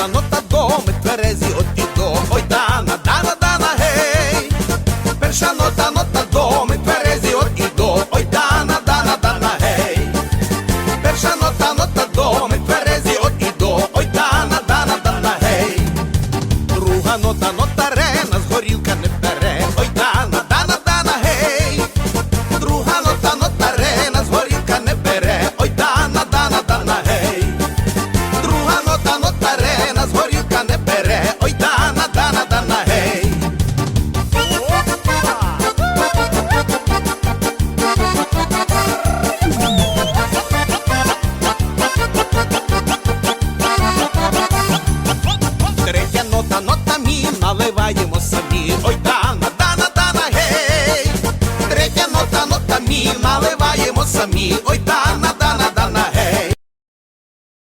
на нота до, ми тверезі от і до Ой, дана, дана, дана, гей, перша нота, нота до, ми тверезі от і до Ой, дана, дана, дана, гей, перша нота, нота до, ми тверезі от і до Ой, дана, дана, дана, гей, друга нота, нота, ре нота, мі, наливаємо самі. Ой, дана, дана, дана, гей, третя нота, нота мі, наливаємо самі. Ой, дана.